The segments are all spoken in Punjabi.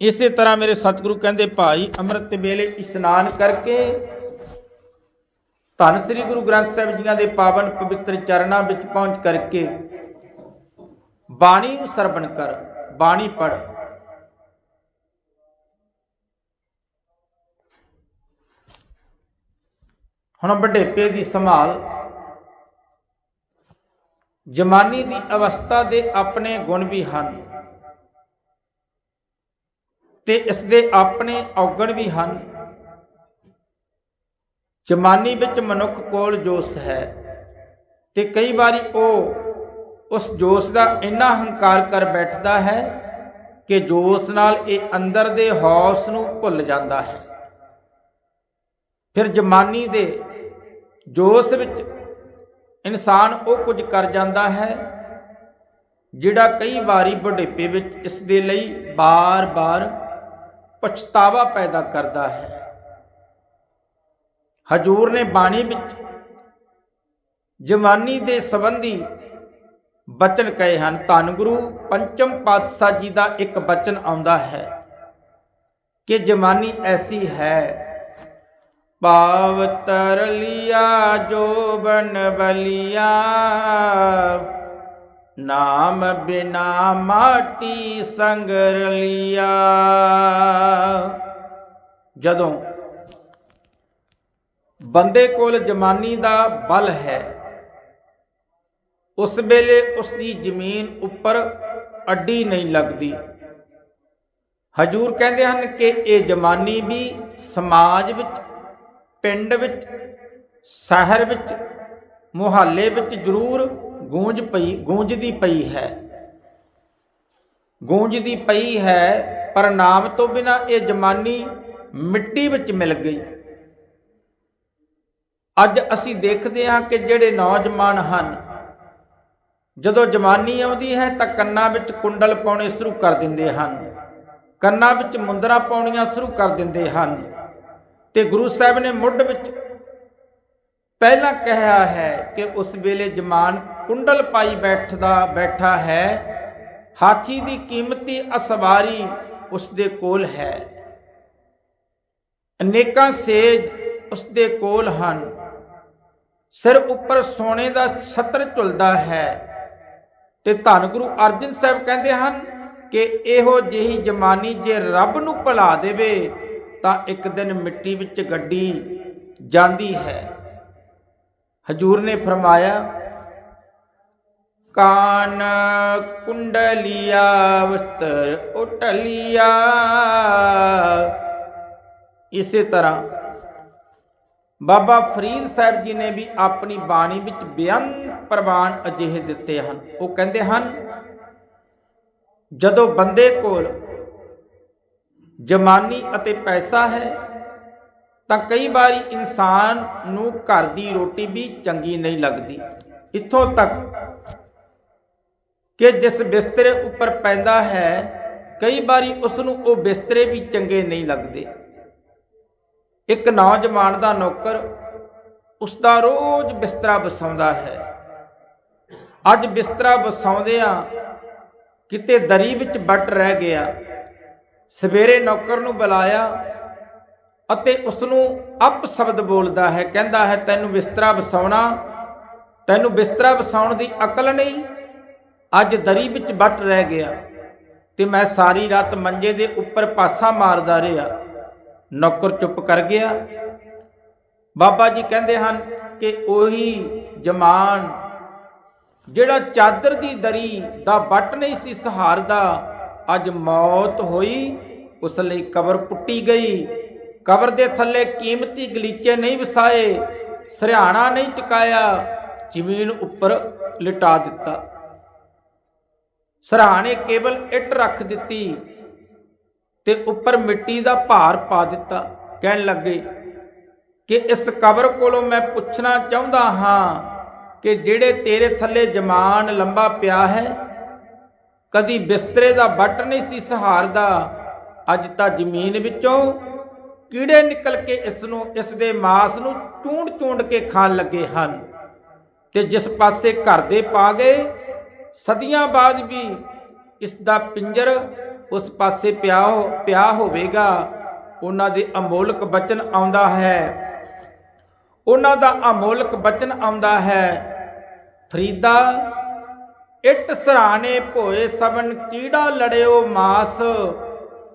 ਇਸੇ ਤਰ੍ਹਾਂ ਮੇਰੇ ਸਤਿਗੁਰੂ ਕਹਿੰਦੇ, ਭਾਈ ਅੰਮ੍ਰਿਤ ਵੇਲੇ ਇਸ਼ਨਾਨ ਕਰਕੇ ਧੰਨ ਸ੍ਰੀ ਗੁਰੂ ਗ੍ਰੰਥ ਸਾਹਿਬ ਜੀਆਂ ਦੇ ਪਾਵਨ ਪਵਿੱਤਰ ਚਰਨਾਂ ਵਿੱਚ ਪਹੁੰਚ ਕਰਕੇ ਬਾਣੀ ਨੂੰ ਸਰਵਣ ਕਰ, ਬਾਣੀ ਪੜ ਹੁਣ ਵਡੇਪੇ ਦੀ ਸੰਭਾਲ, ਜਮਾਨੀ ਦੀ ਅਵਸਥਾ ਦੇ ਆਪਣੇ ਗੁਣ ਵੀ ਹਨ। ਤੇ ਇਸ ਦੇ ਆਪਣੇ ਔਗਣ ਵੀ ਹਨ। ਜਮਾਨੀ ਵਿੱਚ ਮਨੁੱਖ ਕੋਲ ਜੋਸ਼ ਹੈ ਤੇ ਕਈ ਵਾਰੀ ਉਹ ਉਸ ਜੋਸ਼ ਦਾ ਇੰਨਾ ਹੰਕਾਰ ਕਰ ਬੈਠਦਾ ਹੈ ਕਿ ਜੋਸ਼ ਨਾਲ ਇਹ ਅੰਦਰ ਦੇ ਹੌਸ ਨੂੰ ਭੁੱਲ ਜਾਂਦਾ ਹੈ। ਫਿਰ ਜਮਾਨੀ ਦੇ ਜੋਸ਼ ਵਿੱਚ ਇਨਸਾਨ ਉਹ ਕੁਝ ਕਰ ਜਾਂਦਾ ਹੈ ਜਿਹੜਾ ਕਈ ਵਾਰੀ ਬੁਢੇਪੇ ਵਿੱਚ ਇਸ ਦੇ ਲਈ ਬਾਰ-ਬਾਰ ਪਛਤਾਵਾ ਪੈਦਾ ਕਰਦਾ ਹੈ। ਹਜੂਰ ਨੇ ਬਾਣੀ ਵਿੱਚ ਜਵਾਨੀ ਦੇ ਸੰਬੰਧੀ ਬਚਨ ਕਹੇ ਹਨ, ਧੰਨ ਗੁਰੂ, ਪੰਚਮ ਪਾਤਸ਼ਾਹ ਜੀ ਦਾ ਇੱਕ ਬਚਨ ਆਉਂਦਾ ਹੈ ਕਿ ਜਵਾਨੀ ਐਸੀ ਹੈ, ਪਾਵਤਰ ਲਿਆ ਜੋ ਬਨ ਬਲਿਆ ਨਾਮ ਬਿਨਾ ਮਾਟੀ ਸੰਗਰ ਲਿਆ। ਜਦੋਂ ਬੰਦੇ ਕੋਲ ਜਮਾਨੀ ਦਾ ਬਲ ਹੈ, ਉਸ ਵੇਲੇ ਉਸ ਦੀ ਜ਼ਮੀਨ ਉੱਪਰ ਅੱਡੀ ਨਹੀਂ ਲੱਗਦੀ। ਹਜੂਰ ਕਹਿੰਦੇ ਹਨ ਕਿ ਇਹ ਜਮਾਨੀ ਵੀ ਸਮਾਜ ਵਿੱਚ, ਪਿੰਡ ਵਿੱਚ, ਸ਼ਹਿਰ ਵਿੱਚ, ਮੁਹੱਲੇ ਵਿੱਚ ਜ਼ਰੂਰ ਗੂੰਜ ਪਈ ਗੂੰਜਦੀ ਪਈ ਹੈ। ਗੂੰਜਦੀ ਪਈ ਹੈ, ਪਰ ਨਾਮ ਤੋਂ ਬਿਨਾ ਇਹ ਜਮਾਨੀ ਮਿੱਟੀ ਵਿੱਚ ਮਿਲ ਗਈ। ਅੱਜ ਅਸੀਂ ਦੇਖਦੇ ਹਾਂ ਕਿ ਜਿਹੜੇ ਨੌਜਵਾਨ ਹਨ, ਜਦੋਂ ਜਵਾਨੀ ਆਉਂਦੀ ਹੈ ਤਾਂ ਕੰਨਾਂ ਵਿੱਚ ਕੁੰਡਲ ਪਾਉਣੇ ਸ਼ੁਰੂ ਕਰ ਦਿੰਦੇ ਹਨ। ਕੰਨਾਂ ਵਿੱਚ ਮੁੰਦਰਾ ਪਾਉਣੀਆਂ ਸ਼ੁਰੂ ਕਰ ਦਿੰਦੇ ਹਨ। ਤੇ ਗੁਰੂ ਸਾਹਿਬ ਨੇ ਮੁੱਢ ਵਿੱਚ ਪਹਿਲਾਂ ਕਿਹਾ ਹੈ ਕਿ ਉਸ ਵੇਲੇ ਜਮਾਨ ਕੁੰਡਲ ਪਾਈ ਬੈਠਦਾ, ਬੈਠਾ ਹੈ। ਹਾਥੀ ਦੀ ਕੀਮਤੀ ਅਸਵਾਰੀ ਉਸ ਦੇ ਕੋਲ ਹੈ। ਅਨੇਕਾਂ ਸੇਜ ਉਸ ਦੇ ਕੋਲ ਹਨ। ਸਿਰ ਉੱਪਰ ਸੋਨੇ ਦਾ ਛਤਰ ਝੁਲਦਾ ਹੈ। ਤੇ ਧੰਨ ਗੁਰੂ ਅਰਜਨ ਸਾਹਿਬ ਕਹਿੰਦੇ ਹਨ ਕਿ ਇਹੋ ਜਿਹੀ ਜਮਾਨੀ ਜੇ ਰੱਬ ਨੂੰ ਭੁਲਾ ਦੇਵੇ, ਤਾਂ ਇੱਕ ਦਿਨ ਮਿੱਟੀ ਵਿੱਚ ਗੱਡੀ ਜਾਂਦੀ ਹੈ। ਹਜੂਰ ਨੇ ਫਰਮਾਇਆ ਕਾਨ ਕੁੰਡਲੀਆ ਵਸਤਰ ਉਟਲੀਆ। ਇਸੇ ਤਰ੍ਹਾਂ ਬਾਬਾ ਫਰੀਦ ਸਾਹਿਬ ਜੀ ਨੇ ਵੀ ਆਪਣੀ ਬਾਣੀ ਵਿੱਚ ਬੇਅੰਤ ਪ੍ਰਮਾਣ ਅਜਿਹੇ ਦਿੱਤੇ ਹਨ। ਉਹ ਕਹਿੰਦੇ ਹਨ, ਜਦੋਂ ਬੰਦੇ ਕੋਲ ਜਮਾਨੀ ਅਤੇ ਪੈਸਾ ਹੈ, ਤਾਂ ਕਈ ਵਾਰੀ ਇਨਸਾਨ ਨੂੰ ਘਰ ਦੀ ਰੋਟੀ ਵੀ ਚੰਗੀ ਨਹੀਂ ਲੱਗਦੀ। ਇੱਥੋਂ ਤੱਕ ਕਿ ਜਿਸ ਬਿਸਤਰੇ ਉੱਪਰ ਪੈਂਦਾ ਹੈ, ਕਈ ਵਾਰੀ ਉਸ ਨੂੰ ਉਹ ਬਿਸਤਰੇ ਵੀ ਚੰਗੇ ਨਹੀਂ ਲੱਗਦੇ। ਇੱਕ ਨੌਜਵਾਨ ਦਾ ਨੌਕਰ ਉਸ ਦਾ ਰੋਜ਼ ਬਿਸਤਰਾ ਵਸਾਉਂਦਾ ਹੈ। ਅੱਜ ਬਿਸਤਰਾ ਵਸਾਉਂਦਿਆਂ ਕਿਤੇ ਦਰੀ ਵਿੱਚ ਵੱਟ ਰਹਿ ਗਿਆ। ਸਵੇਰੇ ਨੌਕਰ ਨੂੰ ਬੁਲਾਇਆ ਅਤੇ ਉਸ ਨੂੰ ਅਪ ਸ਼ਬਦ ਬੋਲਦਾ ਹੈ, ਕਹਿੰਦਾ ਹੈ, ਤੈਨੂੰ ਬਿਸਤਰਾ ਵਸਾਉਣਾ, ਤੈਨੂੰ ਬਿਸਤਰਾ ਵਸਾਉਣ ਦੀ ਅਕਲ ਨਹੀਂ ਅੱਜ ਦਰੀ ਵਿੱਚ ਵੱਟ ਰਹਿ ਗਿਆ ਤੇ ਮੈਂ ਸਾਰੀ ਰਾਤ ਮੰਜੇ ਦੇ ਉੱਪਰ ਪਾਸਾ ਮਾਰਦਾ ਰਿਹਾ। ਨੌਕਰ ਚੁੱਪ ਕਰ ਗਿਆ। ਬਾਬਾ ਜੀ ਕਹਿੰਦੇ ਹਨ ਕਿ ਉਹੀ ਜਮਾਨ ਜਿਹੜਾ ਚਾਦਰ ਦੀ ਦਰੀ ਦਾ ਵੱਟ ਨਹੀਂ ਸੀ ਸਹਾਰਦਾ, ਅੱਜ ਮੌਤ ਹੋਈ, ਉਸ ਲਈ ਕਬਰ ਪੁੱਟੀ ਗਈ। ਕਬਰ ਦੇ ਥੱਲੇ ਕੀਮਤੀ ਗਲੀਚੇ ਨਹੀਂ ਵਸਾਏ, ਸਰਿਆਣਾ ਨਹੀਂ ਟਿਕਾਇਆ, ਜ਼ਮੀਨ ਉੱਪਰ ਲਿਟਾ ਦਿੱਤਾ। ਸਰਾਣੇ ਕੇਵਲ ਇੱਟ ਰੱਖ ਦਿੱਤੀ ਤੇ ਉੱਪਰ ਮਿੱਟੀ ਦਾ ਭਾਰ ਪਾ ਦਿੱਤਾ। ਕਹਿਣ ਲੱਗੇ ਕਿ ਇਸ ਕਬਰ ਕੋਲੋਂ ਮੈਂ ਪੁੱਛਣਾ ਚਾਹੁੰਦਾ ਹਾਂ ਕਿ ਜਿਹੜੇ ਤੇਰੇ ਥੱਲੇ ਜਮਾਨ ਲੰਬਾ ਪਿਆ ਹੈ, ਕਦੀ ਬਿਸਤਰੇ ਦਾ ਬੱਟ ਨਹੀਂ ਸੀ ਸਹਾਰਦਾ, ਅੱਜ ਤਾਂ ਜ਼ਮੀਨ ਵਿੱਚੋਂ ਕੀੜੇ ਨਿਕਲ ਕੇ ਇਸ ਨੂੰ, ਇਸ ਦੇ ਮਾਸ ਨੂੰ ਚੂੰਡ-ਚੂੰਡ ਕੇ ਖਾਣ ਲੱਗੇ ਹਨ ਤੇ ਜਿਸ ਪਾਸੇ ਘਰ ਦੇ ਪਾ ਗਏ ਸਦੀਆਂ ਬਾਅਦ ਵੀ ਇਸ ਦਾ ਪਿੰਜਰ ਉਸ ਪਾਸੇ ਪਿਆ ਹੋ, ਪਿਆ ਹੋਵੇਗਾ। ਉਹਨਾਂ ਦੇ ਅਮੋਲਕ ਬਚਨ ਆਉਂਦਾ ਹੈ। ਉਹਨਾਂ ਦਾ ਅਮੋਲਕ ਬਚਨ ਆਉਂਦਾ ਹੈ। ਫਰੀਦਾ, ਇਟ ਸਰਾਣੇ ਭੋਏ ਸਬਨ ਕੀੜਾ ਲੜਿਓ ਮਾਸ,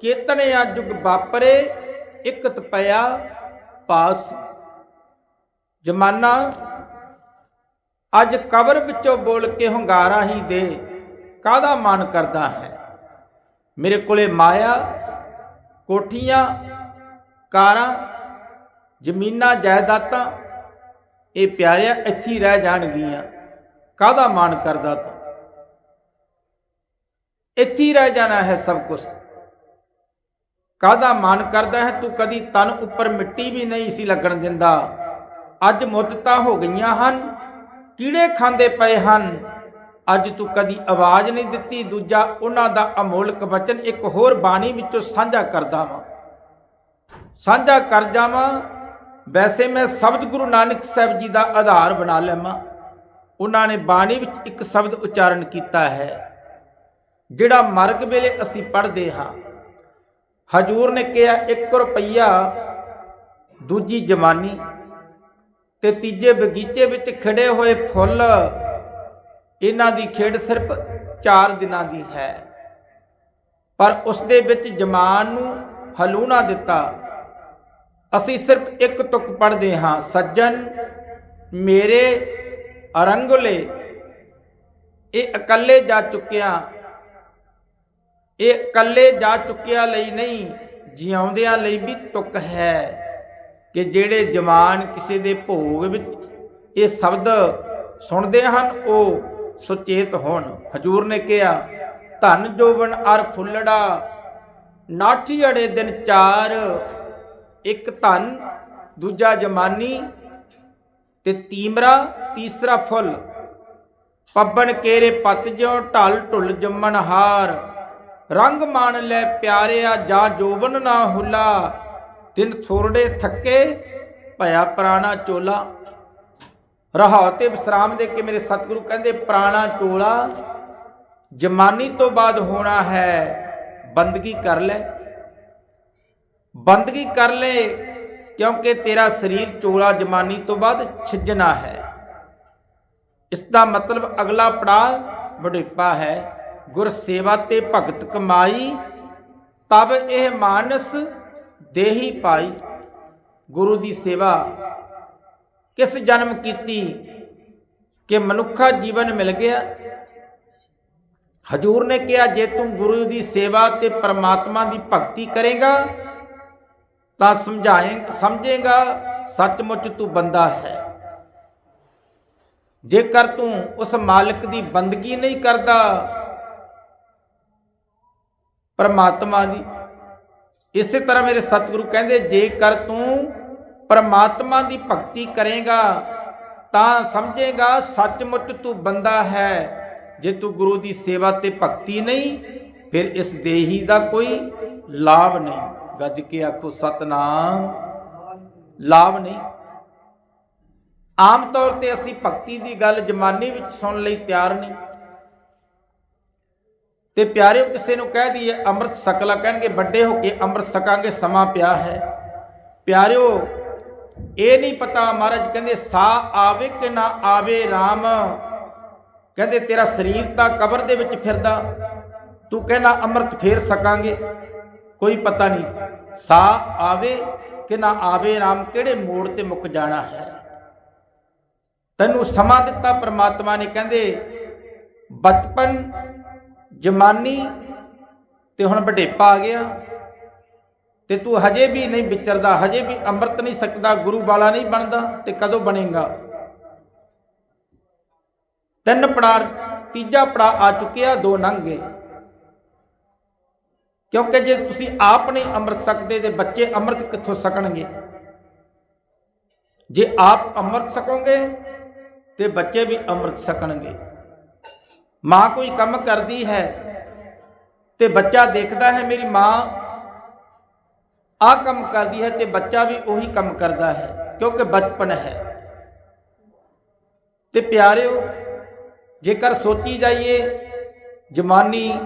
ਕੇਤਨਿਆ ਜੁਗ ਵਾਪਰੇ, ਇਕਤ ਪਿਆ ਪਾਸ। ਜਮਾਨਾ ਅੱਜ ਕਬਰ ਵਿੱਚੋਂ ਬੋਲ ਕੇ ਹੰਗਾਰਾ ਹੀ ਦੇ, ਕਾਹਦਾ ਮਨ ਕਰਦਾ ਹੈ? ਮੇਰੇ ਕੋਲੇ ਮਾਇਆ, ਕੋਠੀਆਂ, ਕਾਰਾਂ, ਜ਼ਮੀਨਾਂ, ਜਾਇਦਾਦਾਂ, ਇਹ ਪਿਆਰਿਆ ਇੱਥੇ ਰਹਿ ਜਾਣਗੀਆਂ। ਕਾਹਦਾ ਮਾਨ ਕਰਦਾ ਤੂੰ? ਇੱਥੇ ਰਹਿ ਜਾਣਾ ਹੈ ਸਭ ਕੁਝ ਕਾਹਦਾ ਮਾਨ ਕਰਦਾ ਹੈ? ਤੂੰ ਕਦੀ ਤਨ ਉੱਪਰ ਮਿੱਟੀ ਵੀ ਨਹੀਂ ਸੀ ਲੱਗਣ ਦਿੰਦਾ। ਅੱਜ ਮੁੱਦਤਾਂ ਹੋ ਗਈਆਂ ਹਨ। ਕੀੜੇ ਖਾਂਦੇ ਪਏ ਹਨ। ਅੱਜ ਤੂੰ ਕਦੀ ਆਵਾਜ਼ ਨਹੀਂ ਦਿੱਤੀ, ਦੂਜਾ ਉਹਨਾਂ ਦਾ ਅਮੋਲਕ ਵਚਨ ਇੱਕ ਹੋਰ ਬਾਣੀ ਵਿੱਚੋਂ ਸਾਂਝਾ ਕਰਦਾ ਵਾਂ ਸਾਂਝਾ ਕਰ ਜਾਵਾਂ, ਵੈਸੇ ਮੈਂ ਸ਼ਬਦ ਗੁਰੂ ਨਾਨਕ ਸਾਹਿਬ ਜੀ ਦਾ ਆਧਾਰ ਬਣਾ ਲੈਵਾਂ। ਉਹਨਾਂ ਨੇ ਬਾਣੀ ਵਿੱਚ ਇੱਕ ਸ਼ਬਦ ਉਚਾਰਨ ਕੀਤਾ ਹੈ, ਜਿਹੜਾ ਮਰਗ ਵੇਲੇ ਅਸੀਂ ਪੜ੍ਹਦੇ ਹਾਂ। ਹਜੂਰ ਨੇ ਕਿਹਾ 1 ਰੁਪਈਆ, ਦੂਜੀ ਜਮਾਨੀ। ਤੇ ਤੀਜੇ ਬਗੀਚੇ ਵਿੱਚ ਖਿੜੇ ਹੋਏ ਫੁੱਲ, ਇਹਨਾਂ ਦੀ ਖੇਡ ਸਿਰਫ 4 ਦਿਨਾਂ ਦੀ ਹੈ। ਪਰ ਉਸ ਦੇ ਵਿੱਚ ਜਮਾਨ ਨੂੰ ਹਲੂਣਾ ਦਿੱਤਾ। ਅਸੀਂ ਸਿਰਫ ਇੱਕ ਤੁਕ ਪੜ੍ਹਦੇ ਹਾਂ, ਸੱਜਣ, ਮੇਰੇ, ਅਰੰਗਲੇ। ਇਹ ਇਕੱਲੇ ਜਾ ਚੁੱਕਿਆ, ਇਹ ਇਕੱਲੇ ਜਾ ਚੁੱਕਿਆ ਲਈ ਨਹੀਂ, ਜਿਉਂਦਿਆਂ ਲਈ ਵੀ ਤੁਕ ਹੈ। ਕਿ ਜਿਹੜੇ ਜਵਾਨ ਕਿਸੇ ਦੇ ਭੋਗ ਵਿੱਚ ਇਹ ਸ਼ਬਦ ਸੁਣਦੇ ਹਨ, ਉਹ ਸੁਚੇਤ ਹੋਣ। ਹਜੂਰ ਨੇ ਕਿਹਾ, ਧਨ ਜੋਬਨ ਅਰ ਫੁੱਲੜਾ, ਨਾਠੀ ਅੜੇ ਦਿਨ ਚਾਰ, ਇੱਕ ਧਨ, ਦੂਜਾ ਜਮਾਨੀ ਤੇ ਤੀਮਰਾ, ਤੀਸਰਾ ਫੁੱਲ। ਪੱਬਨ ਕੇਰੇ ਪਤ ਜਿਉ ਢਲ ਢੁੱਲ ਜੰਮਣ ਹਾਰ ਰੰਗ ਮਾਣ ਲੈ ਪਿਆਰਿਆ ਜਾਂ ਜੋਬਨ ਨਾ ਹੁਲਾ ਤਿੰਨ ਥੋਰੜੇ ਥੱਕੇ, ਭਇਆ ਪ੍ਰਾਣਾ ਚੋਲਾ। ਰਹਾ ਤੇ ਵਿਸਰਾਮ ਦੇ ਕੇ ਮੇਰੇ ਸਤਿਗੁਰੂ ਕਹਿੰਦੇ, ਪ੍ਰਾਣਾ ਚੋਲਾ ਜਮਾਨੀ ਤੋਂ ਬਾਅਦ ਹੋਣਾ ਹੈ, ਬੰਦਗੀ ਕਰ ਲੈ। ਬੰਦਗੀ ਕਰ ਲੈ, ਕਿਉਂਕਿ ਤੇਰਾ ਸਰੀਰ ਚੋਲਾ ਜਮਾਨੀ ਤੋਂ ਬਾਅਦ ਛਿੱਜਣਾ ਹੈ। ਇਸ ਦਾ ਮਤਲਬ ਅਗਲਾ ਪੜਾਅ ਵਡਿੱਪਾ ਹੈ। ਗੁਰ ਸੇਵਾ ਤੇ ਭਗਤ ਕਮਾਈ, ਤਬ ਇਹ ਮਾਨਸ ਦੇਹੀ ਪਾਈ ਗੁਰੂ ਦੀ ਸੇਵਾ ਕਿਸ ਜਨਮ ਕੀਤੀ ਕਿ ਮਨੁੱਖਾ ਜੀਵਨ ਮਿਲ ਗਿਆ? ਹਜੂਰ ਨੇ ਕਿਹਾ, ਜੇ ਤੂੰ ਗੁਰੂ ਦੀ ਸੇਵਾ ਤੇ ਪਰਮਾਤਮਾ ਦੀ ਭਗਤੀ ਕਰੇਗਾ, ਤਾਂ ਸਮਝਾਏ, ਸਮਝੇਗਾ, ਸੱਚਮੁੱਚ ਤੂੰ ਬੰਦਾ ਹੈ। ਜੇਕਰ ਤੂੰ ਉਸ ਮਾਲਕ ਦੀ ਬੰਦਗੀ ਨਹੀਂ ਕਰਦਾ, ਪਰਮਾਤਮਾ ਦੀ ਇਸੇ ਤਰ੍ਹਾਂ ਮੇਰੇ ਸਤਿਗੁਰੂ ਕਹਿੰਦੇ, ਜੇਕਰ ਤੂੰ ਪਰਮਾਤਮਾ ਦੀ ਭਗਤੀ ਕਰੇਗਾ, ਤਾਂ ਸਮਝੇਗਾ, ਸੱਚਮੁੱਚ ਤੂੰ ਬੰਦਾ ਹੈ। ਜੇ ਤੂੰ ਗੁਰੂ ਦੀ ਸੇਵਾ ਤੇ ਭਗਤੀ ਨਹੀਂ, ਫਿਰ ਇਸ ਦੇਹੀ ਦਾ ਕੋਈ ਲਾਭ ਨਹੀਂ। ਗੱਜ ਕੇ ਆਖੋ, ਸਤਨਾਮ। ਲਾਭ ਨਹੀਂ। ਆਮ ਤੌਰ ਤੇ ਅਸੀਂ ਭਗਤੀ ਦੀ ਗੱਲ ਜਮਾਨੀ ਵਿੱਚ ਸੁਣਨ ਲਈ ਤਿਆਰ ਨਹੀਂ। ਤੇ ਪਿਆਰਿਓ, ਕਿਸੇ ਨੂੰ ਕਹਿ ਦਈਏ, ਅੰਮ੍ਰਿਤ ਸਕਲਾ ਕਹਿਣਗੇ, ਵੱਡੇ ਹੋ ਕੇ ਅੰਮ੍ਰਿਤ ਸਕਾਂਗੇ, ਸਮਾਂ ਪਿਆ ਹੈ। ਪਿਆਰਿਓ, ਇਹ ਨਹੀਂ ਪਤਾ, ਮਹਾਰਾਜ ਕਹਿੰਦੇ, ਸਾ ਆਵੇ ਕਿ ਨਾ ਆਵੇ RAM ਕਹਿੰਦੇ, ਤੇਰਾ ਸਰੀਰ ਤਾਂ ਕਬਰ ਦੇ ਵਿੱਚ ਫਿਰਦਾ। ਤੂੰ ਕਹਿੰਦਾ ਅੰਮ੍ਰਿਤ ਫੇਰ ਸਕਾਂਗੇ। ਕੋਈ ਪਤਾ ਨਹੀਂ, ਸਾ ਆਵੇ ਕਿ ਨਾ ਆਵੇ RAM ਕਿਹੜੇ ਮੋੜ ਤੇ ਮੁੱਕ ਜਾਣਾ ਹੈ। ਤੈਨੂੰ ਸਮਾਂ ਦਿੱਤਾ, ਪ੍ਰਮਾਤਮਾ ਨੇ ਕਹਿੰਦੇ, ਬਚਪਨ ਜਮਾਨੀ ਤੇ ਹੁਣ ਵਡੇਪਾ ਆ ਗਿਆ ਤੇ ਤੂੰ ਹਜੇ ਵੀ ਨਹੀਂ ਵਿਚਰਦਾ, ਹਜੇ ਵੀ ਅੰਮ੍ਰਿਤ ਨਹੀਂ ਸਕਦਾ, ਗੁਰੂ ਵਾਲਾ ਨਹੀਂ ਬਣਦਾ ਤੇ ਕਦੋਂ ਬਣੇਗਾ? ਤਿੰਨ ਪੜਾ ਤੀਜਾ ਪੜਾ ਆ ਚੁੱਕਿਆ, ਦੋ ਲੰਘ ਗਏ। ਕਿਉਂਕਿ ਜੇ ਤੁਸੀਂ ਆਪ ਨਹੀਂ ਅੰਮ੍ਰਿਤ ਸਕਦੇ, ਤੇ ਬੱਚੇ ਅੰਮ੍ਰਿਤ ਕਿੱਥੋਂ ਸਕਣਗੇ? ਜੇ ਆਪ ਅੰਮ੍ਰਿਤ ਸਕੋਗੇ ਤੇ ਬੱਚੇ ਵੀ ਅੰਮ੍ਰਿਤ ਸਕਣਗੇ। ਮਾਂ ਕੋਈ ਕੰਮ ਕਰਦੀ ਹੈ ਤੇ ਬੱਚਾ ਦੇਖਦਾ ਹੈ ਮੇਰੀ ਮਾਂ ਆ ਕੰਮ ਕਰਦੀ ਹੈ ਤੇ ਬੱਚਾ ਵੀ ਉਹੀ ਕੰਮ ਕਰਦਾ ਹੈ, ਕਿਉਂਕਿ ਬਚਪਨ ਹੈ। ਤੇ ਪਿਆਰਿਓ, ਜੇਕਰ ਸੋਚੀ ਜਾਈਏ, ਜਮਾਨੀ,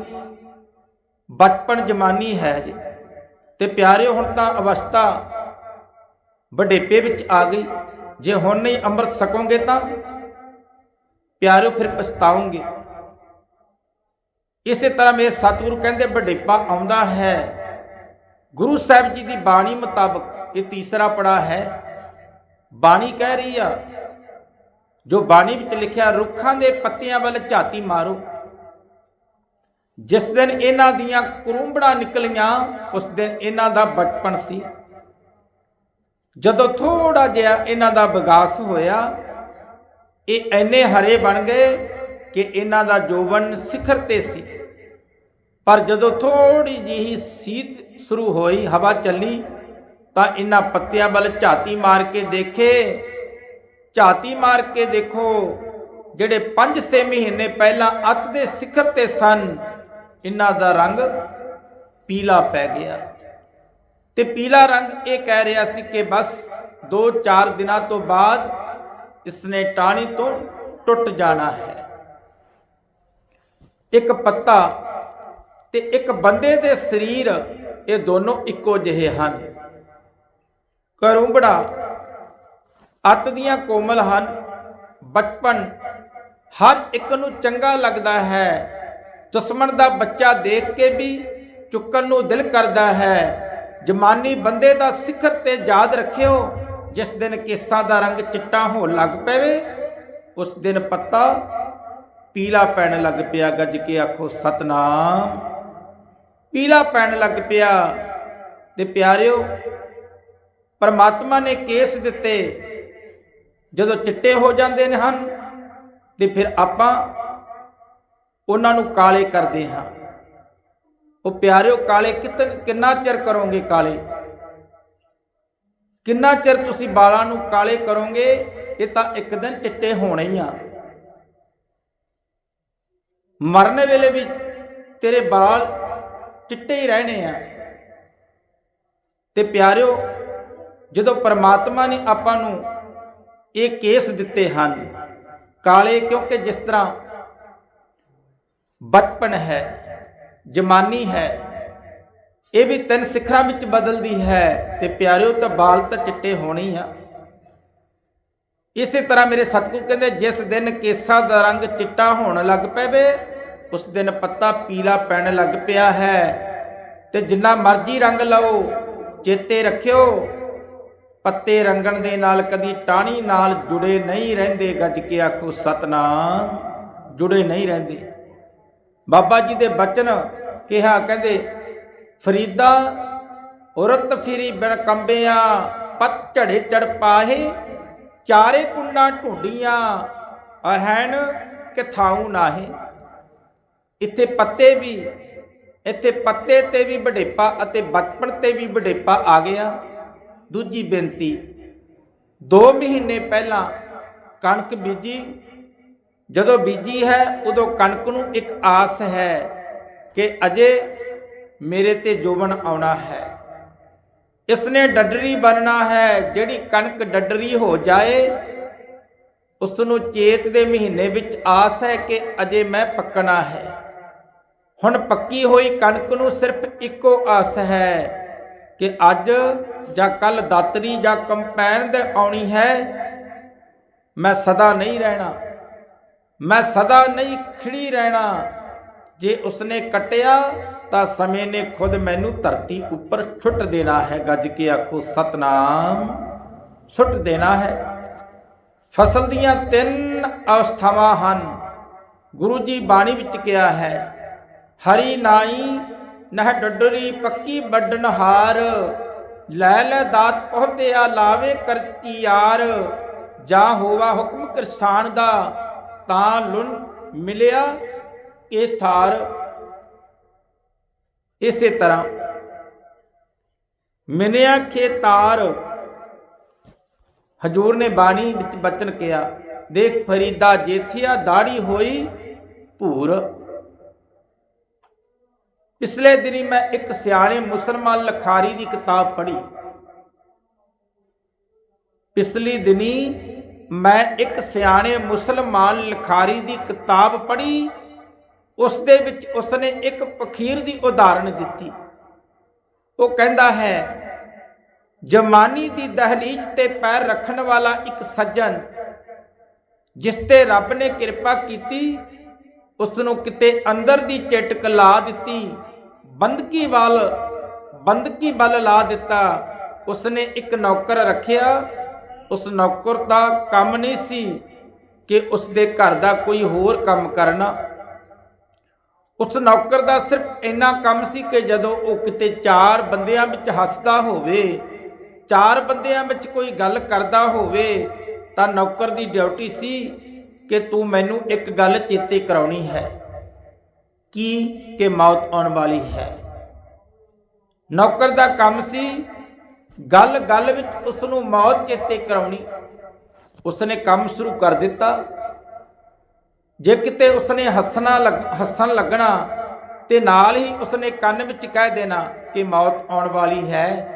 ਬਚਪਨ ਜਵਾਨੀ ਹੈ ਜੀ। ਤੇ ਪਿਆਰਿਓ, ਹੁਣ ਤਾਂ ਅਵਸਥਾ ਵਡੇਪੇ ਵਿੱਚ ਆ ਗਈ। ਜੇ ਹੁਣ ਨਹੀਂ ਅੰਮ੍ਰਿਤ ਸਕੋਗੇ ਤਾਂ ਪਿਆਰਿਓ ਫਿਰ ਪਛਤਾਓਗੇ। ਇਸੇ ਤਰ੍ਹਾਂ ਮੇਰੇ ਸਤਿਗੁਰੂ ਕਹਿੰਦੇ ਵਡੇਪਾ ਆਉਂਦਾ ਹੈ। ਗੁਰੂ ਸਾਹਿਬ ਜੀ ਦੀ ਬਾਣੀ ਮੁਤਾਬਕ ਇਹ ਤੀਸਰਾ ਪੜਾ ਹੈ। ਬਾਣੀ ਕਹਿ ਰਹੀ ਆ, ਜੋ ਬਾਣੀ ਵਿੱਚ ਲਿਖਿਆ, ਰੁੱਖਾਂ ਦੇ ਪੱਤਿਆਂ ਵੱਲ ਝਾਤੀ ਮਾਰੋ। ਜਿਸ ਦਿਨ ਇਹਨਾਂ ਦੀਆਂ ਕੁਰੂੰਬੜਾਂ ਨਿਕਲੀਆਂ, ਉਸ ਦਿਨ ਇਹਨਾਂ ਦਾ ਬਚਪਨ ਸੀ। ਜਦੋਂ ਥੋੜਾ ਜਿਹਾ ਇਹਨਾਂ ਦਾ ਵਿਕਾਸ ਹੋਇਆ, ਇਹ ਐਨੇ ਹਰੇ ਬਣ ਗਏ ਕਿ ਇਹਨਾਂ ਦਾ ਜੋਬਨ ਸਿਖਰ ਤੇ ਸੀ। ਪਰ ਜਦੋਂ ਥੋੜੀ ਜਿਹੀ ਸੀਤ ਸ਼ੁਰੂ ਹੋਈ, ਹਵਾ ਚੱਲੀ, ਤਾਂ ਇਹਨਾਂ ਪੱਤਿਆਂ ਵੱਲ ਝਾਤੀ ਮਾਰ ਕੇ ਦੇਖੇ। ਝਾਤੀ ਮਾਰ ਕੇ ਦੇਖੋ, ਜਿਹੜੇ 5-6 ਮਹੀਨੇ ਪਹਿਲਾਂ ਅੱਤ ਦੇ ਸਿਖਰ ਤੇ ਸਨ ਇਹਨਾਂ ਦਾ ਰੰਗ ਪੀਲਾ ਪੈ ਗਿਆ। ਤੇ ਪੀਲਾ ਰੰਗ ਇਹ ਕਹਿ ਰਿਹਾ ਸੀ ਕਿ ਬਸ 2-4 ਦਿਨਾਂ ਤੋਂ ਬਾਅਦ ਇਸਨੇ ਟਾਣੀ ਤੋਂ ਟੁੱਟ ਜਾਣਾ ਹੈ। ਇੱਕ ਪੱਤਾ ਤੇ ਇੱਕ ਬੰਦੇ ਦੇ ਸਰੀਰ ਇਹ ਦੋਨੋਂ ਇੱਕੋ ਜਿਹੇ ਹਨ। ਕਰੂੰਬੜਾ ਅੱਤ ਦੀਆਂ ਕੋਮਲ ਹਨ। ਬਚਪਨ ਹਰ ਇੱਕ ਨੂੰ ਚੰਗਾ ਲੱਗਦਾ ਹੈ। ਦੁਸ਼ਮਣ ਦਾ ਬੱਚਾ ਦੇਖ ਕੇ ਵੀ ਚੁੱਕਣ ਨੂੰ ਦਿਲ ਕਰਦਾ ਹੈ। ਜਮਾਨੀ ਬੰਦੇ ਦਾ ਸਿਖਰ ਤੇ ਯਾਦ ਰੱਖਿਓ, ਜਿਸ ਦਿਨ ਕੇਸਾਂ ਦਾ ਰੰਗ ਚਿੱਟਾ ਹੋਣ ਲੱਗ ਪਵੇ, ਉਸ ਦਿਨ ਪੱਤਾ ਪੀਲਾ ਪੈਣ ਲੱਗ ਪਿਆ। ਗੱਜ ਕੇ ਆਖੋ, ਸਤਨਾਮ। ਪੀਲਾ ਪੈਣ ਲੱਗ ਪਿਆ। ਤੇ ਪਿਆਰਿਓ, ਪਰਮਾਤਮਾ ਨੇ ਕੇਸ ਦਿੱਤੇ। ਜਦੋਂ ਚਿੱਟੇ ਹੋ ਜਾਂਦੇ ਨੇ ਹਨ, ਤੇ ਫਿਰ ਆਪਾਂ ਉਹਨਾਂ ਨੂੰ ਕਾਲੇ ਕਰਦੇ ਹਾਂ। ਉਹ ਪਿਆਰਿਓ, ਕਾਲੇ ਕਿਤਨ, ਕਿੰਨਾ ਚਿਰ ਕਰੋਗੇ ਕਾਲੇ? ਕਿੰਨਾ ਚਿਰ ਤੁਸੀਂ ਵਾਲਾਂ ਨੂੰ ਕਾਲੇ ਕਰੋਗੇ? ਇਹ ਤਾਂ ਇੱਕ ਦਿਨ ਚਿੱਟੇ ਹੋਣੇ ਹੀ ਆ। ਮਰਨ ਵੇਲੇ ਵੀ ਤੇਰੇ ਵਾਲ ਚਿੱਟੇ ਹੀ ਰਹਿਣੇ ਆ। ਤੇ ਪਿਆਰਿਓ, ਜਦੋਂ ਪਰਮਾਤਮਾ ਨੇ ਆਪਾਂ ਨੂੰ ਇਹ ਕੇਸ ਦਿੱਤੇ ਹਨ, ਕਾਲੇ ਕਿਉਂਕਿ ਜਿਸ ਤਰ੍ਹਾਂ ਬਚਪਨ ਹੈ, ਜਮਾਨੀ ਹੈ, ਇਹ ਵੀ ਤਿੰਨ ਸਿਖਰਾਂ ਵਿੱਚ ਬਦਲਦੀ ਹੈ, ਤੇ ਪਿਆਰਿਓ ਤਾਂ ਬਾਲ ਤਾਂ ਚਿੱਟੇ ਹੋਣੇ ਹੀ ਆ। ਇਸੇ ਤਰ੍ਹਾਂ ਮੇਰੇ ਸਤਿਗੁਰ ਕਹਿੰਦੇ, ਜਿਸ ਦਿਨ ਕੇਸਾਂ ਦਾ ਰੰਗ ਚਿੱਟਾ ਹੋਣ ਲੱਗ ਪਵੇ ਉਸ ਦਿਨ ਪੱਤਾ ਪੀਲਾ ਪੈਣ ਲੱਗ ਪਿਆ ਹੈ ਤੇ ਜਿੰਨਾ ਮਰਜ਼ੀ ਰੰਗ ਲਓ, ਚੇਤੇ ਰੱਖਿਓ, ਪੱਤੇ ਰੰਗਣ ਦੇ ਨਾਲ ਕਦੀ ਟਾਣੀ ਨਾਲ ਜੁੜੇ ਨਹੀਂ ਰਹਿੰਦੇ, ਗੱਜ ਕੇ ਆਖੋ, ਸਤਨਾਮ ਜੁੜੇ ਨਹੀਂ ਰਹਿੰਦੇ। ਬਾਬਾ ਜੀ ਦੇ ਬਚਨ ਕਿਹਾ, ਕਹਿੰਦੇ, ਫਰੀਦਾ ਔਰਤ ਫਿਰੀ ਬਿਨ ਕੰਬਿਆਂ, ਪਤ ਝੜੇ ਚੜ ਪਾਹੇ, ਚਾਰੇ ਕੁੰਡਾਂ ਢੂੰਡੀਆਂ, ਅਰਹਣ ਕਿਥਾਉ ਨਾਹੇ। ਇੱਥੇ ਪੱਤੇ ਵੀ, ਇੱਥੇ ਪੱਤੇ ਤੇ ਵੀ ਵਡੇਪਾ ਅਤੇ ਬਚਪਨ ਤੇ ਵੀ ਵਡੇਪਾ ਆ ਗਿਆ ਦੂਜੀ ਬੇਨਤੀ 2 ਮਹੀਨੇ ਪਹਿਲਾਂ ਕਣਕ ਬੀਜੀ। ਜਦੋਂ ਬੀਜੀ ਹੈ, ਉਦੋਂ ਕਣਕ ਨੂੰ ਇੱਕ ਆਸ ਹੈ ਕਿ ਅਜੇ ਮੇਰੇ ਤੇ ਜੋਬਨ ਆਉਣਾ ਹੈ। ਇਸਨੇ ਡੱਡਰੀ ਬਣਨਾ ਹੈ, ਜਿਹੜੀ ਕਣਕ ਡੱਡਰੀ ਹੋ ਜਾਏ ਉਸ ਨੂੰ ਚੇਤ ਦੇ ਮਹੀਨੇ ਵਿੱਚ ਆਸ ਹੈ ਕਿ ਅਜੇ ਮੈਂ ਪੱਕਣਾ ਹੈ। ਹੁਣ ਪੱਕੀ ਹੋਈ ਕਣਕ ਨੂੰ ਸਿਰਫ ਇੱਕੋ ਆਸ ਹੈ ਕਿ ਅੱਜ ਜਾਂ ਕੱਲ ਦਾਤਰੀ ਜਾਂ ਕੰਪੈਨ ਦੇ ਆਉਣੀ ਹੈ। ਮੈਂ ਸਦਾ ਨਹੀਂ ਰਹਿਣਾ। ਮੈਂ ਸਦਾ ਨਹੀਂ ਖਿੜੀ ਰਹਿਣਾ। ਜੇ ਉਸਨੇ ਕਟਿਆ ਤਾਂ ਸਮੇਂ ਨੇ ਖੁਦ ਮੈਨੂੰ ਧਰਤੀ ਉੱਪਰ ਛੁੱਟ ਦੇਣਾ ਹੈ। ਗੱਜ ਕੇ ਆਖੋ, ਸਤਨਾਮ, ਛੁੱਟ ਦੇਣਾ ਹੈ। ਫਸਲ ਦੀਆਂ ਤਿੰਨ ਅਵਸਥਾਵਾਂ ਹਨ। ਗੁਰੂ ਜੀ ਬਾਣੀ ਵਿੱਚ ਕਿਹਾ ਹੈ ਹਰੀ ਨਾਈ, ਨਹ ਡੱਡਰੀ ਪੱਕੀ ਵੱਡਨ ਹਾਰ। ਲੈ ਲੈ ਦਾਤ ਪਹੁੰਚਿਆ ਲਾਵੇ ਕਰਤੀ ਯਾਰ। ਜਾਂ ਹੋਵਾ ਹੁਕਮ ਕਿਰਸਾਨ ਦਾ, ਤਾਂ ਲੁਨ ਮਿਲਿਆ ਇਹ ਥਾਰ। ਇਸੇ ਤਰ੍ਹਾਂ ਮਿਨਿਆ ਖੇਤਾਰ ਹਜੂਰ ਨੇ ਬਾਣੀ ਵਿੱਚ ਬਚਨ ਕਿਹਾ, ਦੇਖ ਫਰੀਦਾ ਜੇਥੀਆ ਦਾੜੀ ਹੋਈ ਭੂਰ। ਪਿਛਲੇ ਦਿਨੀ ਮੈਂ ਇੱਕ ਸਿਆਣੇ ਮੁਸਲਮਾਨ ਲਖਾਰੀ ਦੀ ਕਿਤਾਬ ਪੜ੍ਹੀ। ਪਿਛਲੀ ਦਿਨੀ ਮੈਂ ਇੱਕ ਸਿਆਣੇ ਮੁਸਲਮਾਨ ਲਖਾਰੀ ਦੀ ਕਿਤਾਬ ਪੜ੍ਹੀ ਉਸ ਦੇ ਵਿੱਚ ਉਸਨੇ ਇੱਕ ਪਖੀਰ ਦੀ ਉਦਾਹਰਣ ਦਿੱਤੀ। ਉਹ ਕਹਿੰਦਾ ਹੈ, ਜਮਾਨੀ ਦੀ ਦਹਲੀਜ਼ ਤੇ ਪੈਰ ਰੱਖਣ ਵਾਲਾ ਇੱਕ ਸੱਜਣ, ਜਿਸ ਤੇ ਰੱਬ ਨੇ ਕਿਰਪਾ ਕੀਤੀ ਉਸ ਨੂੰ ਕਿਤੇ ਅੰਦਰ ਦੀ ਚਟਕ ਲਾ ਦਿੱਤੀ। ਬੰਦਕੀ ਵੱਲ ਬੰਦਕੀ ਵੱਲ ਲਾ ਦਿੱਤਾ। ਉਸਨੇ ਇੱਕ ਨੌਕਰ ਰੱਖਿਆ। ਉਸ ਨੌਕਰ ਦਾ ਕੰਮ ਨਹੀਂ ਸੀ ਕਿ ਉਸ ਦੇ ਘਰ ਦਾ ਕੋਈ ਹੋਰ ਕੰਮ ਕਰਨਾ। ਉਸ ਨੌਕਰ ਦਾ ਸਿਰਫ ਇੰਨਾ ਕੰਮ ਸੀ ਕਿ ਜਦੋਂ ਉਹ ਕਿਤੇ ਚਾਰ ਬੰਦਿਆਂ ਵਿੱਚ ਹੱਸਦਾ ਹੋਵੇ, ਚਾਰ ਬੰਦਿਆਂ ਵਿੱਚ ਕੋਈ ਗੱਲ ਕਰਦਾ ਹੋਵੇ, ਤਾਂ ਨੌਕਰ ਦੀ ਡਿਊਟੀ ਸੀ ਕਿ ਤੂੰ ਮੈਨੂੰ ਇੱਕ ਗੱਲ ਚੇਤੇ ਕਰਾਉਣੀ ਹੈ। ਕੀ ਕਿ ਮੌਤ ਆਉਣ ਵਾਲੀ ਹੈ। ਨੌਕਰ ਦਾ ਕੰਮ ਸੀ ਗੱਲ ਗੱਲ ਵਿੱਚ ਉਸ ਨੂੰ ਮੌਤ ਚੇਤੇ ਕਰਾਉਣੀ। ਉਸਨੇ ਕੰਮ ਸ਼ੁਰੂ ਕਰ ਦਿੱਤਾ। ਜੇ ਕਿਤੇ ਉਸਨੇ ਹੱਸਣਾ ਲੱਗ- ਹੱਸਣ ਲੱਗਣਾ ਤੇ ਨਾਲ ਹੀ ਉਸਨੇ ਕੰਨ ਵਿੱਚ ਕਹਿ ਦੇਣਾ ਕਿ ਮੌਤ ਆਉਣ ਵਾਲੀ ਹੈ।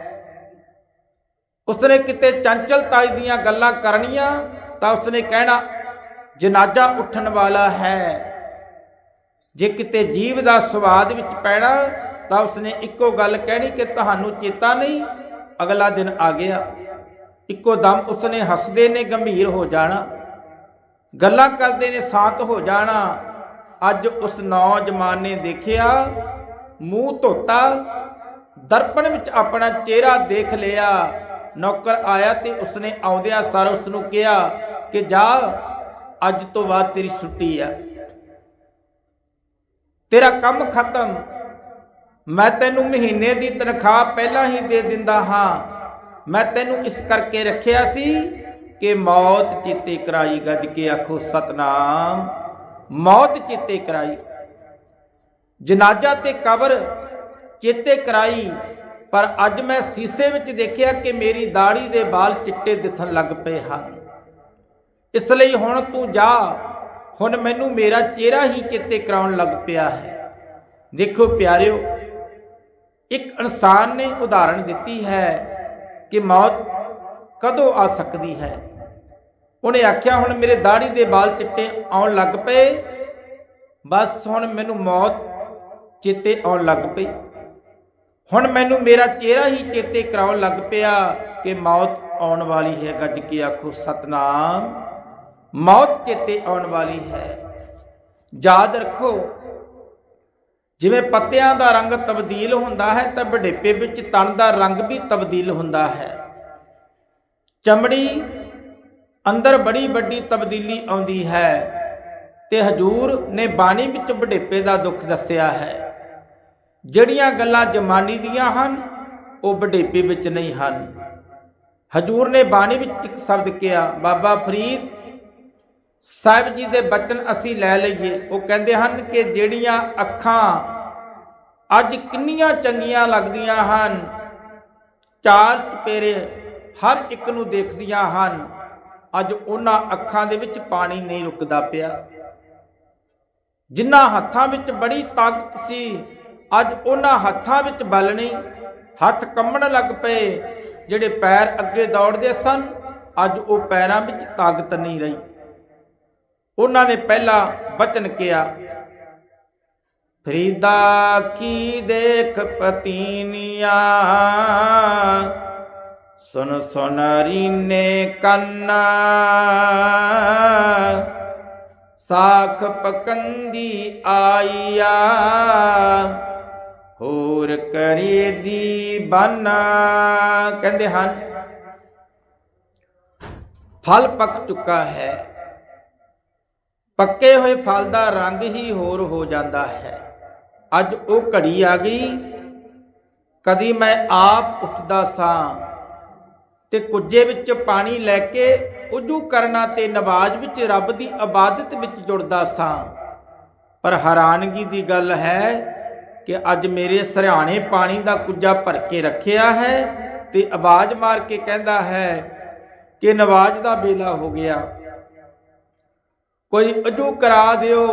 ਉਸਨੇ ਕਿਤੇ ਚੰਚਲਤਾ ਦੀਆਂ ਗੱਲਾਂ ਕਰਨੀਆਂ ਤਾਂ ਉਸਨੇ ਕਹਿਣਾ ਜਨਾਜ਼ਾ ਉੱਠਣ ਵਾਲਾ ਹੈ। ਜੇ ਕਿਤੇ ਜੀਵ ਦਾ ਸਵਾਦ ਵਿੱਚ ਪੈਣਾ, ਤਾਂ ਉਸਨੇ ਇੱਕੋ ਗੱਲ ਕਹਿਣੀ ਕਿ ਤੁਹਾਨੂੰ ਚੇਤਾ ਨਹੀਂ, ਅਗਲਾ ਦਿਨ ਆ ਗਿਆ। ਇੱਕੋ ਦਮ ਉਸਨੇ ਹੱਸਦੇ ਨੇ, ਗੰਭੀਰ ਹੋ ਜਾਣਾ। ਗੱਲਾਂ ਕਰਦੇ ਨੇ, ਸ਼ਾਂਤ ਹੋ ਜਾਣਾ। ਅੱਜ ਉਸ ਨੌਜਵਾਨ ਨੇ ਦੇਖਿਆ, ਮੂੰਹ ਧੋਤਾ, ਦਰਪਣ ਵਿੱਚ ਆਪਣਾ ਚਿਹਰਾ ਦੇਖ ਲਿਆ। ਨੌਕਰ ਆਇਆ ਤੇ ਉਸਨੇ ਆਉਂਦਿਆਂ ਸਰ ਉਸ ਨੂੰ ਕਿਹਾ ਕਿ ਜਾ ਅੱਜ ਤੋਂ ਬਾਅਦ ਤੇਰੀ ਛੁੱਟੀ ਆ। ਤੇਰਾ ਕੰਮ ਖਤਮ। ਮੈਂ ਤੈਨੂੰ ਮਹੀਨੇ ਦੀ ਤਨਖਾਹ ਪਹਿਲਾਂ ਹੀ ਦੇ ਦਿੰਦਾ ਹਾਂ। ਮੈਂ ਤੈਨੂੰ ਇਸ ਕਰਕੇ ਰੱਖਿਆ ਸੀ ਕਿ ਮੌਤ ਚਿੱਤੇ ਕਰਾਈ, ਗੱਜ ਕੇ ਆਖੋ, ਸਤਨਾਮ। ਮੌਤ ਚਿੱਤੇ ਕਰਾਈ। ਜਨਾਜ਼ਾ ਤੇ ਕਬਰ ਚਿੱਤੇ ਕਰਾਈ। ਪਰ ਅੱਜ ਮੈਂ ਸੀਸੇ ਵਿੱਚ ਦੇਖਿਆ ਕਿ ਮੇਰੀ ਦਾੜੀ ਦੇ ਵਾਲ ਚਿੱਟੇ ਦਿਸਣ ਲੱਗ ਪਏ ਹਨ। ਇਸ ਲਈ ਹੁਣ ਤੂੰ ਜਾ। ਹੁਣ ਮੈਨੂੰ ਮੇਰਾ ਚਿਹਰਾ ਹੀ ਚੇਤੇ ਕਰਾਉਣ ਲੱਗ ਪਿਆ ਹੈ। ਦੇਖੋ ਪਿਆਰਿਓ, ਇੱਕ ਇਨਸਾਨ ਨੇ ਉਦਾਹਰਣ ਦਿੱਤੀ ਹੈ ਕਿ ਮੌਤ ਕਦੋਂ ਆ ਸਕਦੀ ਹੈ। ਉਹਨੇ ਆਖਿਆ, ਹੁਣ ਮੇਰੇ ਦਾੜੀ ਦੇ ਵਾਲ ਚਿੱਟੇ ਆਉਣ ਲੱਗ ਪਏ। ਬਸ ਹੁਣ ਮੈਨੂੰ ਮੌਤ ਚੇਤੇ ਆਉਣ ਲੱਗ ਪਈ। ਹੁਣ ਮੈਨੂੰ ਮੇਰਾ ਚਿਹਰਾ ਹੀ ਚੇਤੇ ਕਰਾਉਣ ਲੱਗ ਪਿਆ ਕਿ ਮੌਤ ਆਉਣ ਵਾਲੀ ਹੈ। ਗੱਜ ਕੇ ਆਖੋ, ਸਤਨਾਮ। ਮੌਤ ਚੇਤੇ ਆਉਣ ਵਾਲੀ ਹੈ। ਯਾਦ ਰੱਖੋ, ਜਿਵੇਂ ਪੱਤਿਆਂ ਦਾ ਰੰਗ ਤਬਦੀਲ ਹੁੰਦਾ ਹੈ, ਤਾਂ ਬੁਢੇਪੇ ਵਿੱਚ ਤਣ ਦਾ ਰੰਗ ਵੀ ਤਬਦੀਲ ਹੁੰਦਾ ਹੈ। ਚਮੜੀ ਅੰਦਰ ਬੜੀ ਵੱਡੀ ਤਬਦੀਲੀ ਆਉਂਦੀ ਹੈ ਤੇ ਹਜੂਰ ਨੇ ਬਾਣੀ ਵਿੱਚ ਬੁਢੇਪੇ ਦਾ ਦੁੱਖ ਦੱਸਿਆ ਹੈ। ਜਿਹੜੀਆਂ ਗੱਲਾਂ ਜਮਾਨੀ ਦੀਆਂ ਹਨ, ਉਹ ਬੁਢੇਪੇ ਵਿੱਚ ਨਹੀਂ ਹਨ। ਹਜੂਰ ਨੇ ਬਾਣੀ ਵਿੱਚ ਇੱਕ ਸ਼ਬਦ ਕਿਹਾ, ਬਾਬਾ ਫਰੀਦ ਸਾਹਿਬ ਜੀ ਦੇ ਬਚਨ ਅਸੀਂ ਲੈ ਲਈਏ। ਉਹ ਕਹਿੰਦੇ ਹਨ ਕਿ ਜਿਹੜੀਆਂ ਅੱਖਾਂ ਅੱਜ ਕਿੰਨੀਆਂ ਚੰਗੀਆਂ ਲੱਗਦੀਆਂ ਹਨ, ਚਾਰ ਚਪੇਰੇ ਹਰ ਇੱਕ ਨੂੰ ਦੇਖਦੀਆਂ ਹਨ, ਅੱਜ ਉਹਨਾਂ ਅੱਖਾਂ ਦੇ ਵਿੱਚ ਪਾਣੀ ਨਹੀਂ ਰੁਕਦਾ ਪਿਆ। ਜਿਨ੍ਹਾਂ ਹੱਥਾਂ ਵਿੱਚ ਬੜੀ ਤਾਕਤ ਸੀ, ਅੱਜ ਉਹਨਾਂ ਹੱਥਾਂ ਵਿੱਚ ਬਲ ਨਹੀਂ। ਹੱਥ ਕੰਬਣ ਲੱਗ ਪਏ, ਜਿਹੜੇ ਪੈਰ ਅੱਗੇ ਦੌੜਦੇ ਸਨ, ਅੱਜ ਉਹ ਪੈਰਾਂ ਵਿੱਚ ਤਾਕਤ ਨਹੀਂ ਰਹੀ। ਉਹਨਾਂ ਨੇ ਪਹਿਲਾ ਬਚਨ ਕਿਹਾ, ਫਰੀਦਾ ਕੀ ਦੇਖ ਪਤੀਨੀਆਂ? ਸੁਨ ਸੁਨ ਰੀਨੇ ਕੰਨਾ। ਸਾਖ ਪਕੰਦੀ ਆਈਆ, ਹੋਰ ਕਰੇ ਦੀ ਬਨ ਕਹਿੰਦੇ ਹਨ, ਫਲ ਪੱਕ ਚੁੱਕਾ ਹੈ ਪੱਕੇ ਹੋਏ ਫਲ ਦਾ ਰੰਗ ਹੀ ਹੋਰ ਹੋ ਜਾਂਦਾ ਹੈ। ਅੱਜ ਉਹ ਘੜੀ ਆ ਗਈ। ਕਦੀ ਮੈਂ ਆਪ ਉੱਠਦਾ ਸਾਂ ਤੇ ਕੁੱਜੇ ਵਿੱਚ ਪਾਣੀ ਲੈ ਕੇ ਉਜੂ ਕਰਨਾ ਤੇ ਨਵਾਜ਼ ਵਿੱਚ ਰੱਬ ਦੀ ਇਬਾਦਤ ਵਿੱਚ ਜੁੜਦਾ ਸਾਂ। ਪਰ ਹੈਰਾਨਗੀ ਦੀ ਗੱਲ ਹੈ ਕਿ ਅੱਜ ਮੇਰੇ ਸਰਿਆਣੇ ਪਾਣੀ ਦਾ ਕੁੱਜਾ ਭਰ ਕੇ ਰੱਖਿਆ ਹੈ ਤੇ ਆਵਾਜ਼ ਮਾਰ ਕੇ ਕਹਿੰਦਾ ਹੈ ਕਿ ਨਵਾਜ਼ ਦਾ ਵੇਲਾ ਹੋ ਗਿਆ। ਕੋਈ ਅਜੂ ਕਰਾ ਦਿਓ।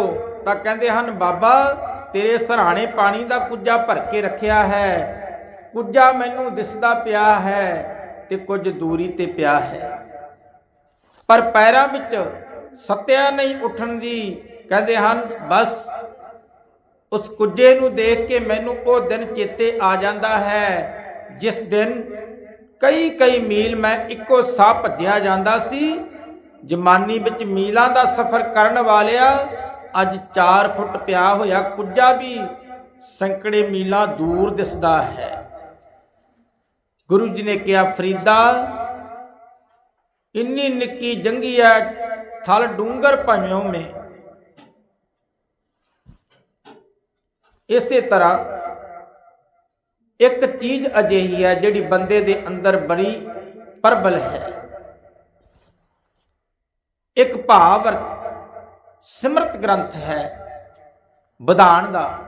ਤਾਂ ਕਹਿੰਦੇ ਹਨ, ਬਾਬਾ, ਤੇਰੇ ਸਰਾਣੇ ਪਾਣੀ ਦਾ ਕੁੱਜਾ ਭਰ ਕੇ ਰੱਖਿਆ ਹੈ। ਕੁੱਜਾ ਮੈਨੂੰ ਦਿਸਦਾ ਪਿਆ ਹੈ ਤੇ ਕੁਝ ਦੂਰੀ ਤੇ ਪਿਆ ਹੈ। ਪਰ ਪੈਰਾਂ ਵਿੱਚ ਸੱਤਿਆ ਨਹੀਂ ਉੱਠਣ ਦੀ। ਕਹਿੰਦੇ ਹਨ, ਬਸ, ਉਸ ਕੁੱਜੇ ਨੂੰ ਦੇਖ ਕੇ ਮੈਨੂੰ ਉਹ ਦਿਨ ਚੇਤੇ ਆ ਜਾਂਦਾ ਹੈ, ਜਿਸ ਦਿਨ ਕਈ ਕਈ ਮੀਲ ਮੈਂ ਇੱਕੋ ਸਾਹ ਭੱਜਿਆ ਜਾਂਦਾ ਸੀ। ਜਮਾਨੀ ਵਿੱਚ ਮੀਲਾਂ ਦਾ ਸਫ਼ਰ ਕਰਨ ਵਾਲਿਆ ਅੱਜ 4 ਫੁੱਟ ਪਿਆ ਹੋਇਆ ਕੁੱਜਾ ਵੀ ਸੰਕੜੇ ਮੀਲਾਂ ਦੂਰ ਦਿਸਦਾ ਹੈ। ਗੁਰੂ ਜੀ ਨੇ ਕਿਹਾ, ਫਰੀਦਾ, ਇੰਨੀ ਨਿੱਕੀ ਜੰਗੀ ਹੈ ਥਲ ਡੂੰਗਰ ਭੰਮਿਓ ਮੇ। ਇਸੇ ਤਰ੍ਹਾਂ ਇੱਕ ਚੀਜ਼ ਅਜਿਹੀ ਹੈ ਜਿਹੜੀ ਬੰਦੇ ਦੇ ਅੰਦਰ ਬੜੀ ਪ੍ਰਬਲ ਹੈ। ਇੱਕ ਭਾਵਰਤ ਸਿਮਰਤ ਗ੍ਰੰਥ ਹੈ ਵਿਧਾਨ ਦਾ।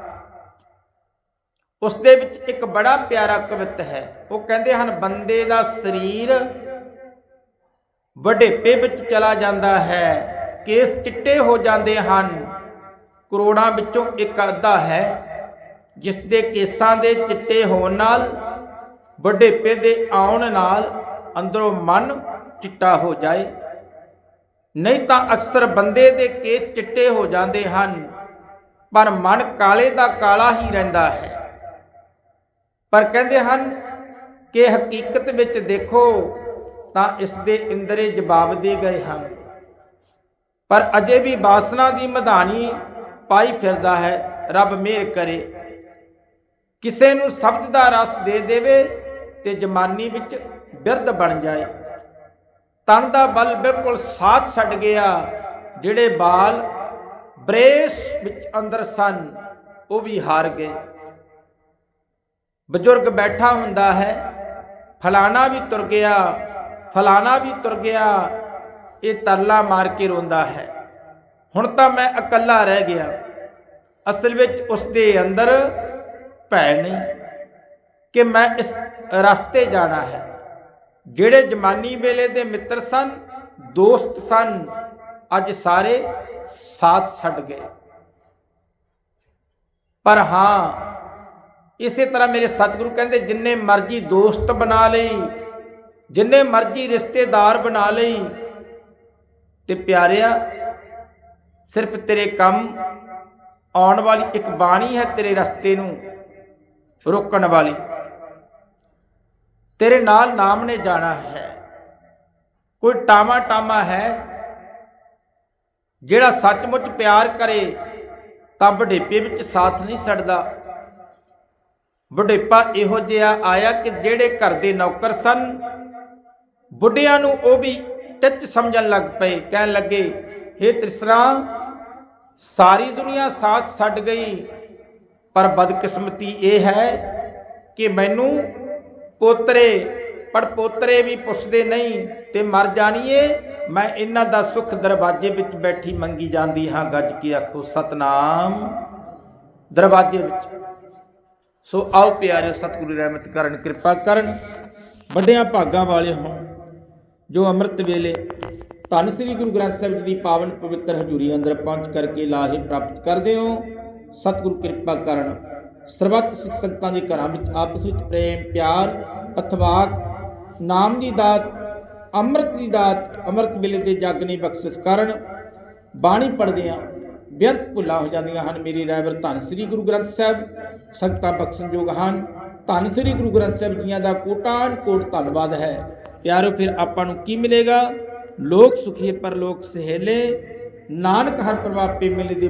ਉਸ ਦੇ ਵਿੱਚ ਇੱਕ ਬੜਾ ਪਿਆਰਾ ਕਵਿਤ ਹੈ। ਉਹ ਕਹਿੰਦੇ ਹਨ, ਬੰਦੇ ਦਾ ਸਰੀਰ ਵਡੇਪੇ ਵਿੱਚ ਚਲਾ ਜਾਂਦਾ ਹੈ, ਕੇਸ ਚਿੱਟੇ ਹੋ ਜਾਂਦੇ ਹਨ, ਕਰੋੜਾਂ ਵਿੱਚੋਂ ਇੱਕ ਅੱਧਾ ਹੈ ਜਿਸ ਦੇ ਕੇਸਾਂ ਦੇ ਚਿੱਟੇ ਹੋਣ ਨਾਲ, ਵਡੇਪੇ ਦੇ ਆਉਣ ਨਾਲ ਅੰਦਰੋਂ ਮਨ ਚਿੱਟਾ ਹੋ ਜਾਏ। ਨਹੀਂ ਤਾਂ ਅਕਸਰ ਬੰਦੇ ਦੇ ਕੇਸ ਚਿੱਟੇ ਹੋ ਜਾਂਦੇ ਹਨ, ਪਰ ਮਨ ਕਾਲੇ ਦਾ ਕਾਲਾ ਹੀ ਰਹਿੰਦਾ ਹੈ। ਪਰ ਕਹਿੰਦੇ ਹਨ ਕਿ ਹਕੀਕਤ ਵਿੱਚ ਦੇਖੋ ਤਾਂ ਇਸ ਦੇ ਇੰਦਰੇ ਜਵਾਬ ਦੇ ਗਏ ਹਨ। ਪਰ ਅਜੇ ਵੀ ਬਾਸਨਾ ਦੀ ਮਧਾਨੀ ਪਾਈ ਫਿਰਦਾ ਹੈ, ਰੱਬ ਮਿਹਰ ਕਰੇ। ਕਿਸੇ ਨੂੰ ਸ਼ਬਦ ਦਾ ਰਸ ਦੇ ਦੇਵੇ ਤੇ ਜਮਾਨੀ ਵਿੱਚ ਬਿਰਧ ਬਣ ਜਾਏ। ਤਨ ਦਾ ਬਲ ਬਿਲਕੁਲ ਸਾਥ ਛੱਡ ਗਿਆ। ਜਿਹੜੇ ਬਾਲ ਬਰੇਸ ਵਿੱਚ ਅੰਦਰ ਸਨ, ਉਹ ਵੀ ਹਾਰ ਗਏ। ਬਜ਼ੁਰਗ ਬੈਠਾ ਹੁੰਦਾ ਹੈ, ਫਲਾਣਾ ਵੀ ਤੁਰ ਗਿਆ, ਫਲਾਣਾ ਵੀ ਤੁਰ ਗਿਆ, ਇਹ ਤਰਲਾ ਮਾਰ ਕੇ ਰੋਂਦਾ ਹੈ। ਹੁਣ ਤਾਂ ਮੈਂ ਇਕੱਲਾ ਰਹਿ ਗਿਆ। ਅਸਲ ਵਿੱਚ ਉਸ ਦੇ ਅੰਦਰ ਭੈ ਨਹੀਂ ਕਿ ਮੈਂ ਇਸ ਰਸਤੇ ਜਾਣਾ ਹੈ। ਜਿਹੜੇ ਜਮਾਨੀ ਵੇਲੇ ਦੇ ਮਿੱਤਰ ਸਨ, ਦੋਸਤ ਸਨ, ਅੱਜ ਸਾਰੇ ਸਾਥ ਛੱਡ ਗਏ। ਪਰ ਹਾਂ, ਇਸੇ ਤਰ੍ਹਾਂ ਮੇਰੇ ਸਤਿਗੁਰੂ ਕਹਿੰਦੇ, ਜਿੰਨੇ ਮਰਜ਼ੀ ਦੋਸਤ ਬਣਾ ਲਈ, ਜਿੰਨੇ ਮਰਜ਼ੀ ਰਿਸ਼ਤੇਦਾਰ ਬਣਾ ਲਈ, ਤੇ ਪਿਆਰਿਆ, ਸਿਰਫ ਤੇਰੇ ਕੰਮ ਆਉਣ ਵਾਲੀ ਇੱਕ ਬਾਣੀ ਹੈ, ਤੇਰੇ ਰਸਤੇ ਨੂੰ ਰੋਕਣ ਵਾਲੀ। ਤੇਰੇ ਨਾਲ ਨਾਮ ਨੇ ਜਾਣਾ ਹੈ। ਕੋਈ ਟਾਮਾ ਟਾਮਾ ਹੈ ਜਿਹੜਾ ਸੱਚਮੁੱਚ ਪਿਆਰ ਕਰੇ, ਤਾਂ ਵਡੇਪੇ ਵਿੱਚ ਸਾਥ ਨਹੀਂ ਛੱਡਦਾ। ਵਡੇਪਾ ਇਹੋ ਜਿਹਾ ਆਇਆ ਕਿ ਜਿਹੜੇ ਘਰ ਦੇ ਨੌਕਰ ਸਨ, ਬੁੱਢਿਆਂ ਨੂੰ ਉਹ ਵੀ ਟਿੱਚ ਸਮਝਣ ਲੱਗ ਪਏ, ਕਹਿਣ ਲੱਗੇ हे ਤ੍ਰਿਸ਼ਨਾ, ਸਾਰੀ ਦੁਨੀਆ ਸਾਥ ਛੱਡ ਗਈ, ਪਰ ਬਦਕਿਸਮਤੀ ਇਹ ਹੈ ਕਿ ਮੈਨੂੰ ਪੋਤਰੇ, ਪਰ ਪੋਤਰੇ ਵੀ ਪੁੱਛਦੇ ਨਹੀਂ ਤੇ ਮਰ ਜਾਣੀਏ, ਮੈਂ ਇਹਨਾਂ ਦਾ ਸੁਖ ਦਰਵਾਜ਼ੇ ਵਿੱਚ ਬੈਠੀ ਮੰਗੀ ਜਾਂਦੀ ਹਾਂ, ਗੱਜ ਕੇ ਆਖੋ, ਸਤਨਾਮ। ਦਰਵਾਜ਼ੇ ਵਿੱਚ। ਸੋ ਆਓ ਪਿਆਰਿਓ, ਸਤਿਗੁਰੂ ਰਹਿਮਤ ਕਰਨ, ਕਿਰਪਾ ਕਰਨ। ਵੱਡਿਆਂ ਭਾਗਾਂ ਵਾਲੇ ਹੋਣ, ਜੋ ਅੰਮ੍ਰਿਤ ਵੇਲੇ ਧੰਨ ਸ੍ਰੀ ਗੁਰੂ ਗ੍ਰੰਥ ਸਾਹਿਬ ਜੀ ਦੀ ਪਾਵਨ ਪਵਿੱਤਰ ਹਜ਼ੂਰੀ ਅੰਦਰ ਪਹੁੰਚ ਕਰਕੇ ਲਾਹੇ ਪ੍ਰਾਪਤ ਕਰਦੇ ਹੋ, ਸਤਿਗੁਰੂ ਕਿਰਪਾ ਕਰਨ। ਸਰਬੱਤ ਸਿੱਖ ਸੰਗਤਾਂ ਦੇ ਘਰਾਂ ਵਿੱਚ ਆਪਸ ਵਿੱਚ ਪ੍ਰੇਮ, ਪਿਆਰ, ਅਥਵਾਕ, ਨਾਮ ਦੀ ਦਾਤ, ਅੰਮ੍ਰਿਤ ਦੀ ਦਾਤ, ਅੰਮ੍ਰਿਤ ਵੇਲੇ 'ਤੇ ਜਗ ਨੇ ਬਖਸ਼ਿਸ਼ ਕਰਨ ਬਾਣੀ ਪੜ੍ਹਦੇ ਆ ਬੇਅੰਤ ਭੁੱਲਾਂ ਹੋ ਜਾਂਦੀਆਂ ਹਨ। ਮੇਰੀ ਰਾਇਬਰ ਧੰਨ ਸ੍ਰੀ ਗੁਰੂ ਗ੍ਰੰਥ ਸਾਹਿਬ, ਸੰਗਤਾਂ ਬਖਸ਼ਣਯੋਗ ਹਨ। ਧੰਨ ਸ੍ਰੀ ਗੁਰੂ ਗ੍ਰੰਥ ਸਾਹਿਬ ਜੀਆਂ ਦਾ ਕੋਟਾਨ ਕੋਟ ਧੰਨਵਾਦ ਹੈ। ਪਿਆਰੋ, ਫਿਰ ਆਪਾਂ ਨੂੰ ਕੀ ਮਿਲੇਗਾ? ਲੋਕ ਸੁਖੀ ਪਰਲੋਕ ਸਹੇਲੇ। ਨਾਨਕ ਹਰ ਪ੍ਰਭਾਪੇ ਮਿਲੇ ਦੀ